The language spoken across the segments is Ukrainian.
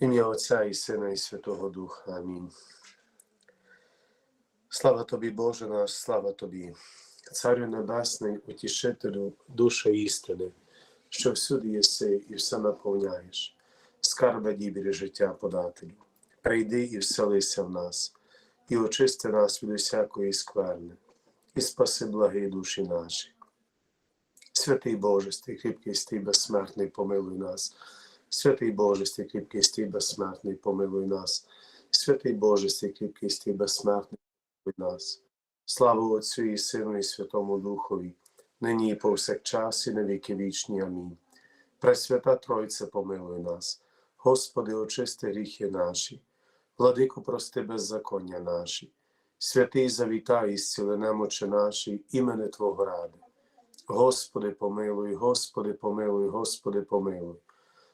Ім'я Отця і Сина, і Святого Духа. Амінь. Слава тобі, Боже наш, слава тобі, Царю Небесний, утішителю душа істини, що всюди єси і все наповняєш, скарба дібрі життя подателю. Прийди і вселися в нас, і очисти нас від усякої скверни, і спаси благі душі наші. Святий Боже, стій кріпкий, стій безсмертний, помилуй нас. Святий Боже, стій стій безсмертний, помилуй нас. Святий Боже, стій безсмертний, помилуй нас. Слава Отцю і Сину, і Святому Духові, нині і повсякчас, і на віки вічні. Амінь. Пресвята Тройце, помилуй нас. Господи, очисти гріхи наші, владику, прости беззаконня наші, святий завітай, і зціли немочі наші, імени Твого ради. Господи, помилуй, Господи, помилуй, Господи, помилуй.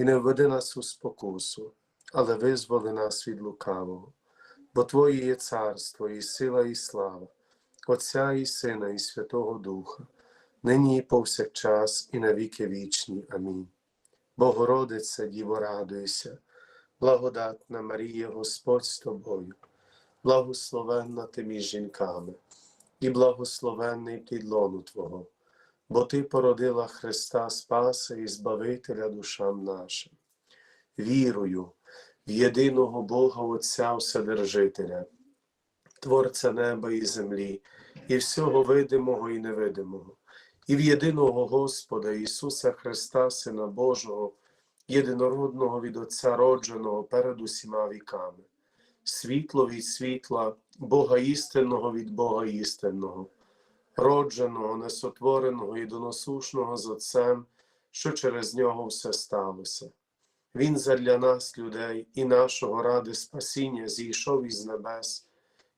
і не введи нас у спокусу, але визволи нас від лукавого, бо Твоє є царство, і сила, і слава, Отця і Сина, і Святого Духа, нині і повсякчас, і на віки вічні. Амінь. Богородице, Діво, радуйся, благодатна Марія, Господь з тобою, благословенна ти між жінками, і благословенний плід лону Твого бо Ти породила Христа Спаса і Збавителя душам нашим. Вірую в єдиного Бога Отця Вседержителя, Творця неба і землі, і всього видимого і невидимого, і в єдиного Господа Ісуса Христа, Сина Божого, єдинородного від Отця родженого перед усіма віками, світло від світла, Бога істинного від Бога істинного родженого, несотвореного і доносушного з Отцем, що через нього все сталося. Він задля нас, людей, і нашого ради спасіння зійшов із небес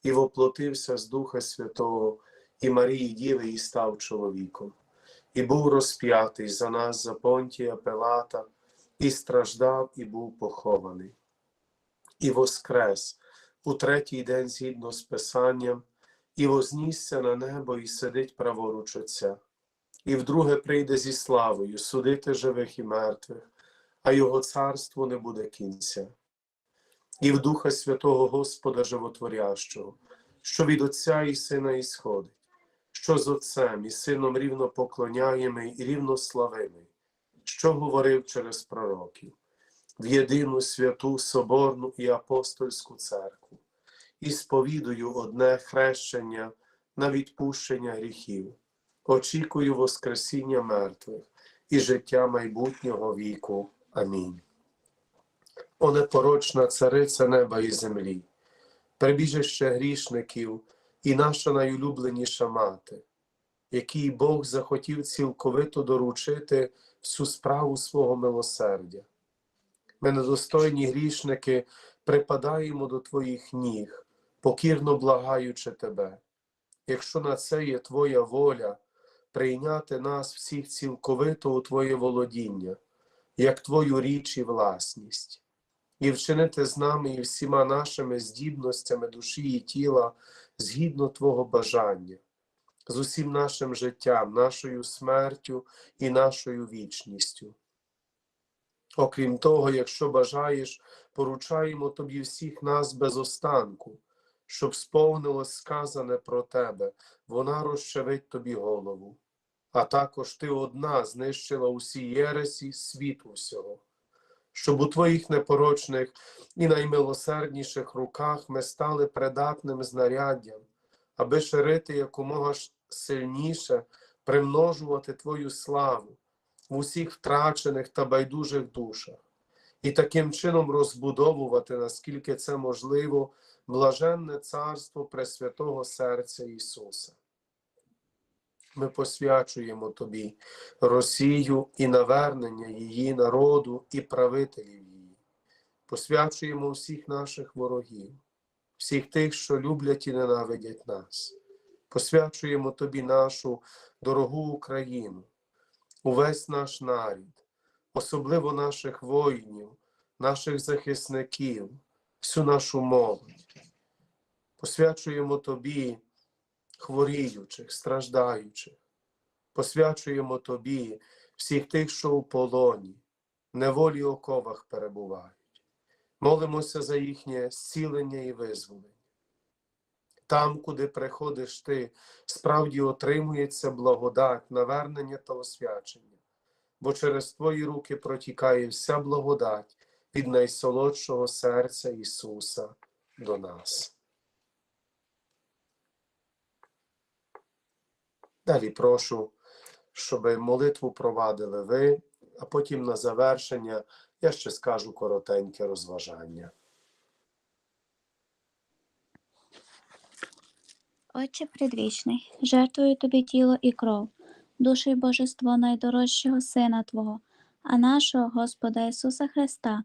і воплотився з Духа Святого і Марії Діви і став чоловіком, і був розп'ятий за нас, за Понтія Пилата, і страждав, і був похований, і воскрес у третій день згідно з Писанням і вознісся на небо, і сидить праворуч Отця, і вдруге прийде зі славою судити живих і мертвих, а його царство не буде кінця, і в Духа Святого Господа Животворящого, що від Отця і Сина ісходить, що з Отцем і Сином рівно поклоняємий і рівно славимий, що говорив через пророків, в єдину святу Соборну і апостольську церкву і сповідую одне хрещення на відпущення гріхів, очікую Воскресіння мертвих і життя майбутнього віку. Амінь. О непорочна цариця неба і землі, прибіжище грішників і наша найулюбленіша мати, якій Бог захотів цілковито доручити всю справу свого милосердя. Ми, недостойні грішники, припадаємо до Твоїх ніг, покірно благаючи тебе, якщо на це є Твоя воля, прийняти нас всіх цілковито у Твоє володіння, як Твою річ і власність, і вчинити з нами і всіма нашими здібностями душі і тіла згідно Твого бажання, з усім нашим життям, нашою смертю і нашою вічністю. Окрім того, якщо бажаєш, поручаємо тобі всіх нас без останку, щоб сповнилось сказане про тебе, вона розчавить тобі голову. А також ти одна знищила усі єресі світу всього, щоб у твоїх непорочних і наймилосердніших руках ми стали придатним знаряддям, аби ширити якомога сильніше, примножувати Твою славу в усіх втрачених та байдужих душах, і таким чином розбудовувати, наскільки це можливо, блаженне царство Пресвятого Серця Ісуса. Ми посвячуємо Тобі Росію і навернення її народу і правителів її. посвячуємо всіх наших ворогів, всіх тих, що люблять і ненавидять нас. Посвячуємо Тобі нашу дорогу Україну, увесь наш нарід, особливо наших воїнів, наших захисників, всю нашу молодь. Посвячуємо Тобі хворіючих, страждаючих. Посвячуємо Тобі всіх тих, що у полоні, неволі оковах перебувають. Молимося за їхнє зцілення і визволення. Там, куди приходиш ти, справді отримується благодать, навернення та освячення, бо через Твої руки протікає вся благодать від найсолодшого серця Ісуса до нас. Далі прошу, щоб молитву провадили ви, а потім на завершення я ще скажу коротеньке розважання. Отче предвічний, жертвую тобі тіло і кров, душу і божество найдорожчого Сина Твого, а нашого Господа Ісуса Христа,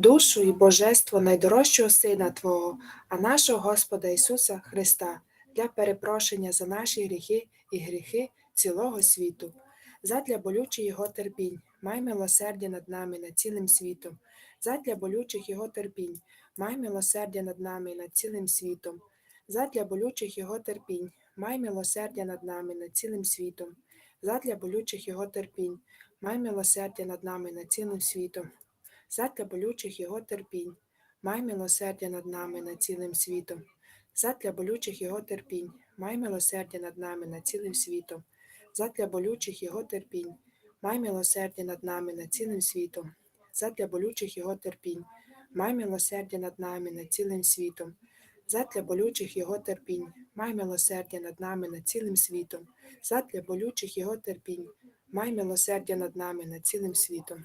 душу і божество найдорожчого Сина Твого, а нашого Господа Ісуса Христа, для перепрошення за наші гріхи і гріхи цілого світу. Задля болючих Його терпінь, май милосердя над нами над цілим світом. Задля болючих Його терпінь, май милосердя над нами над цілим світом. Задля болючих Його терпінь, май милосердя над нами над цілим світом задля болючих його терпінь. май милосердя над нами над цілим світом. Задля болючих його терпінь, май милосердя над нами над цілим світом. Задля болючих його терпінь, май милосердя над нами над цілим світом. Задля болючих його терпінь, май милосердя над нами над цілим світом. Задля болючих його терпінь, май милосердя над нами над цілим світом. Задля болючих його терпінь, май милосердя над нами над цілим світом. Задля болючих його терпінь, май милосердя над нами над цілим світом.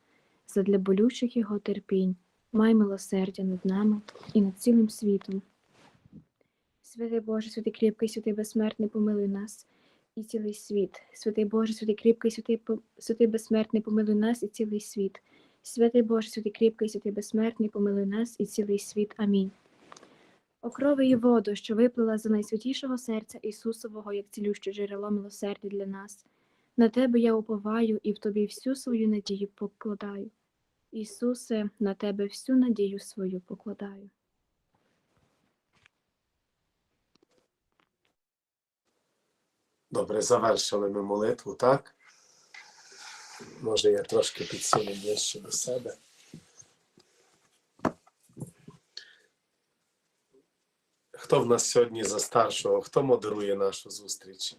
задля болючих його терпінь, май милосердя над нами і над цілим світом. Святий Боже, святий кріпкий, святий безсмертний, помилуй нас і цілий світ. Святий Боже, святий кріпкий, святий, святий безсмертний, помилуй нас і цілий світ. Святий Боже, святий кріпкий, святий безсмертний, помилуй нас і цілий світ. Амінь. О крови і воду, що виплила за найсвятішого серця Ісусового, як цілюще джерело милосердя для нас. На тебе я уповаю і в тобі всю свою надію покладаю. Ісусе, на тебе всю надію свою покладаю. Добре, завершили ми молитву, так? Може, я трошки підсіну ближче до себе. Хто в нас сьогодні за старшого? Хто модерує нашу зустріч?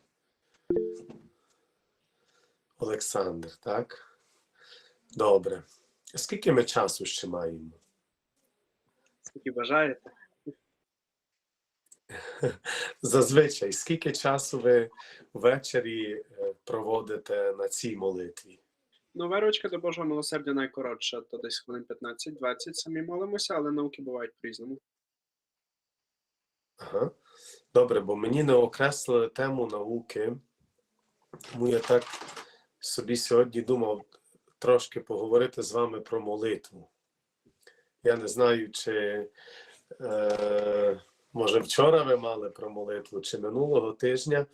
Олександр, так? Добре. Скільки ми часу ще маємо? Скільки бажаєте? Зазвичай, скільки часу ви ввечері е, проводите на цій молитві? Ну, верочка до Божого милосердя найкоротша, то десь хвилин 15-20 самі молимося, але науки бувають по-різному. Ага. Добре, бо мені не окреслили тему науки, тому я так собі сьогодні думав трошки поговорити з вами про молитву. Я не знаю, чи е, може вчора ви мали про молитву, чи минулого тижня,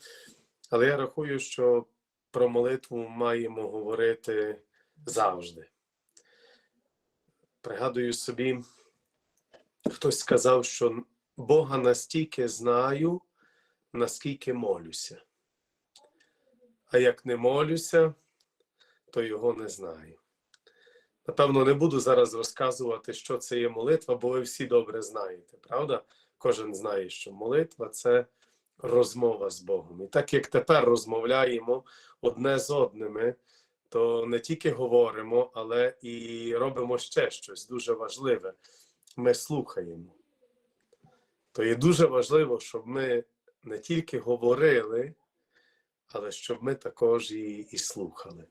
але я рахую, що про молитву маємо говорити завжди. Пригадую собі, хтось сказав, що Бога настільки знаю, наскільки молюся. А як не молюся, то його не знаю. Напевно, не буду зараз розказувати, що це є молитва, бо ви всі добре знаєте, правда? Кожен знає, що молитва це розмова з Богом. І так як тепер розмовляємо одне з одними, то не тільки говоримо, але і робимо ще щось дуже важливе. Ми слухаємо то є дуже важливо, щоб ми не тільки говорили, але щоб ми також і, і слухали.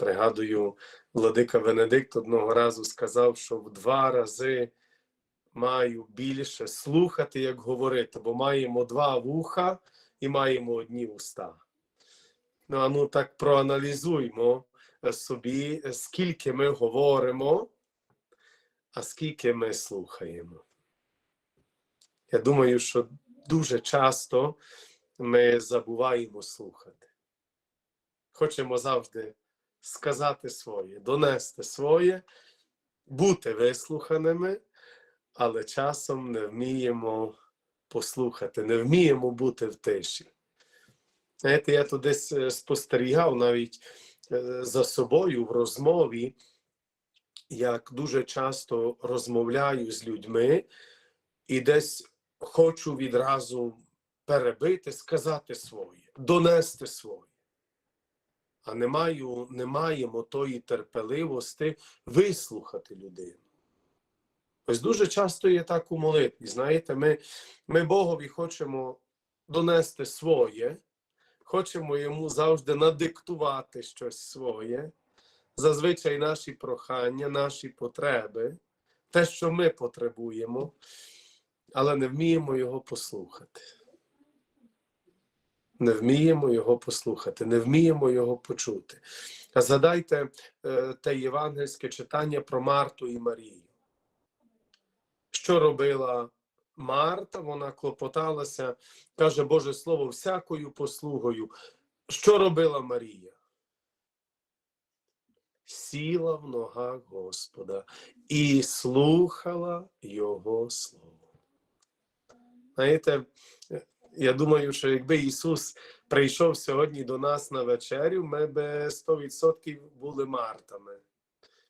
Пригадую, владика Венедикт одного разу сказав, що в два рази маю більше слухати, як говорити, бо маємо два вуха і маємо одні уста. Ну, а ну так проаналізуймо собі, скільки ми говоримо, а скільки ми слухаємо. Я думаю, що дуже часто ми забуваємо слухати. Хочемо завжди сказати своє, донести своє, бути вислуханими, але часом не вміємо послухати, не вміємо бути в тиші. Знаєте, я тут десь е, спостерігав навіть е, за собою в розмові, як дуже часто розмовляю з людьми і десь хочу відразу перебити, сказати своє. донести своє. А не, маю, не маємо тої терпеливості вислухати людину. Ось дуже часто є так у молитві. Знаєте, ми, ми Богові хочемо донести своє, хочемо йому завжди надиктувати щось своє, зазвичай наші прохання, наші потреби, те, що ми потребуємо, але не вміємо його послухати. Не вміємо його послухати, не вміємо його почути. А згадайте е, те євангельське читання про Марту і Марію. Що робила Марта? Вона клопоталася, каже Боже Слово, всякою послугою. Що робила Марія? Сіла в ногах Господа і слухала Його Слово. Знаєте, я думаю, що якби Ісус прийшов сьогодні до нас на вечерю, ми би 100% були Мартами.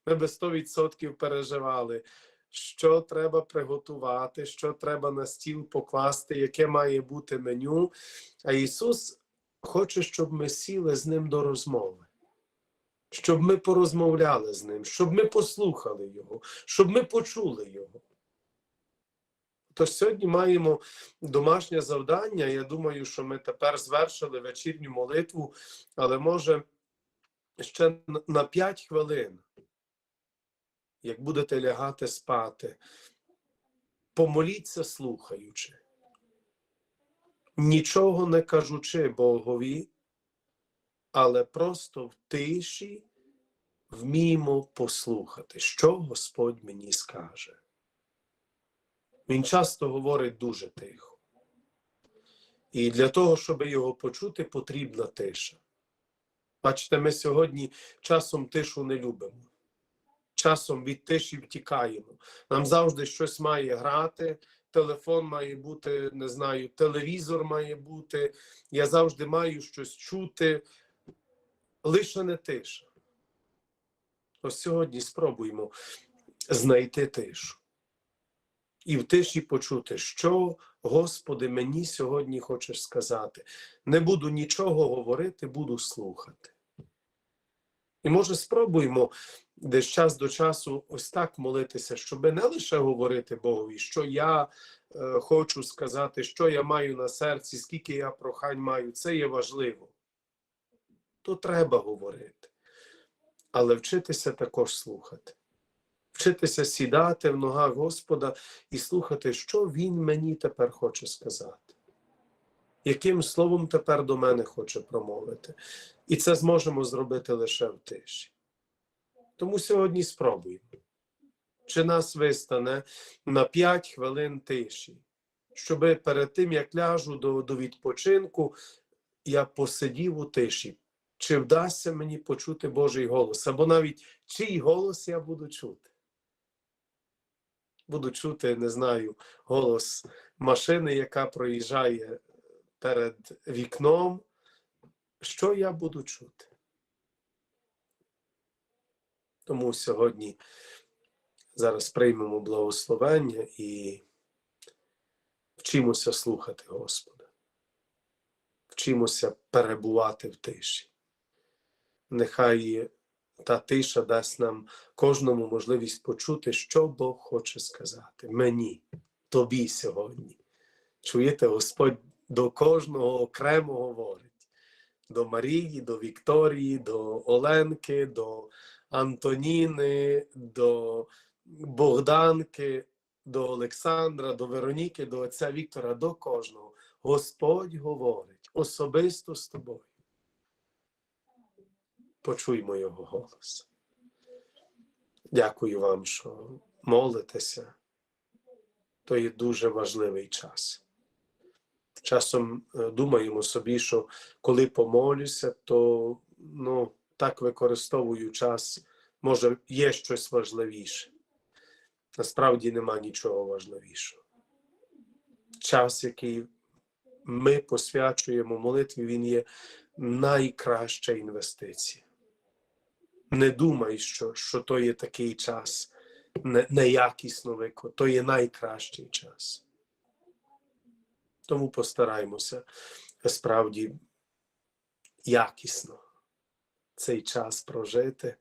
Ми би 100% переживали, що треба приготувати, що треба на стіл покласти, яке має бути меню. А Ісус хоче, щоб ми сіли з ним до розмови, щоб ми порозмовляли з ним, щоб ми послухали Його, щоб ми почули Його. Тож сьогодні маємо домашнє завдання. Я думаю, що ми тепер звершили вечірню молитву, але може ще на 5 хвилин, як будете лягати спати, помоліться, слухаючи, нічого не кажучи Богові, але просто в тиші вміємо послухати, що Господь мені скаже. Він часто говорить дуже тихо. І для того, щоб його почути, потрібна тиша. Бачите, ми сьогодні часом тишу не любимо. Часом від тиші втікаємо. Нам завжди щось має грати, телефон має бути, не знаю, телевізор має бути. Я завжди маю щось чути. Лише не тиша. Ось сьогодні спробуємо знайти тишу і в тиші почути, що, Господи, мені сьогодні хочеш сказати. Не буду нічого говорити, буду слухати. І може спробуємо десь час до часу ось так молитися, щоб не лише говорити Богові, що я е, хочу сказати, що я маю на серці, скільки я прохань маю, це є важливо. То треба говорити. Але вчитися також слухати вчитися сідати в ногах Господа і слухати, що Він мені тепер хоче сказати, яким словом тепер до мене хоче промовити. І це зможемо зробити лише в тиші. Тому сьогодні спробуємо. Чи нас вистане на 5 хвилин тиші, щоби перед тим, як ляжу до, до відпочинку, я посидів у тиші. Чи вдасться мені почути Божий голос, або навіть чий голос я буду чути? Буду чути, не знаю, голос машини, яка проїжджає перед вікном. Що я буду чути? Тому сьогодні зараз приймемо благословення і вчимося слухати Господа, вчимося перебувати в тиші. Нехай та тиша дасть нам кожному можливість почути, що Бог хоче сказати мені, тобі сьогодні. Чуєте, Господь до кожного окремо говорить. До Марії, до Вікторії, до Оленки, до Антоніни, до Богданки, до Олександра, до Вероніки, до отця Віктора, до кожного. Господь говорить особисто з тобою почуймо його голос. Дякую вам, що молитеся. То є дуже важливий час. Часом е, думаємо собі, що коли помолюся, то ну, так використовую час, може, є щось важливіше. Насправді нема нічого важливішого. Час, який ми посвячуємо молитві, він є найкраща інвестиція не думай, що що то є такий час не, неякісно виконати, то є найкращий час. Тому постараймося справді якісно цей час прожити.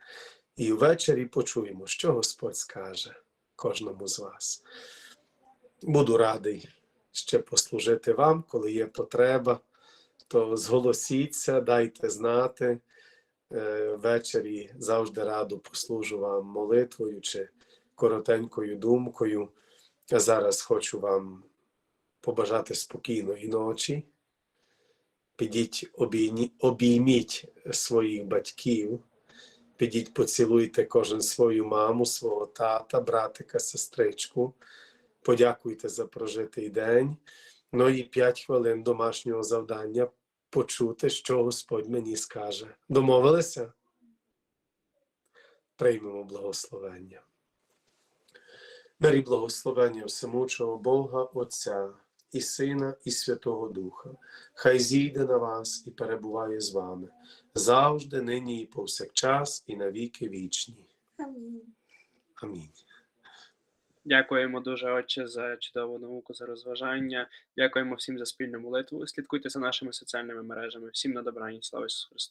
І ввечері почуємо, що Господь скаже кожному з вас. Буду радий ще послужити вам, коли є потреба, то зголосіться, дайте знати. Е, Ввечері завжди радо послужу вам молитвою чи коротенькою думкою. А зараз хочу вам побажати спокійної ночі. Підіть, обійні- обійміть своїх батьків, підіть, поцілуйте кожен свою маму, свого тата, братика, сестричку. Подякуйте за прожитий день. Ну і 5 хвилин домашнього завдання почути, що Господь мені скаже. Домовилися? Приймемо благословення. Мирі благословення всемучого Бога, Отця і Сина, і Святого Духа. Хай зійде на вас і перебуває з вами завжди, нині і повсякчас, і на віки вічні. Амінь. Дякуємо дуже, Отче, за чудову науку, за розважання. Дякуємо всім за спільну молитву. Слідкуйте за нашими соціальними мережами. Всім на добраніч. Слава Ісусу Христу.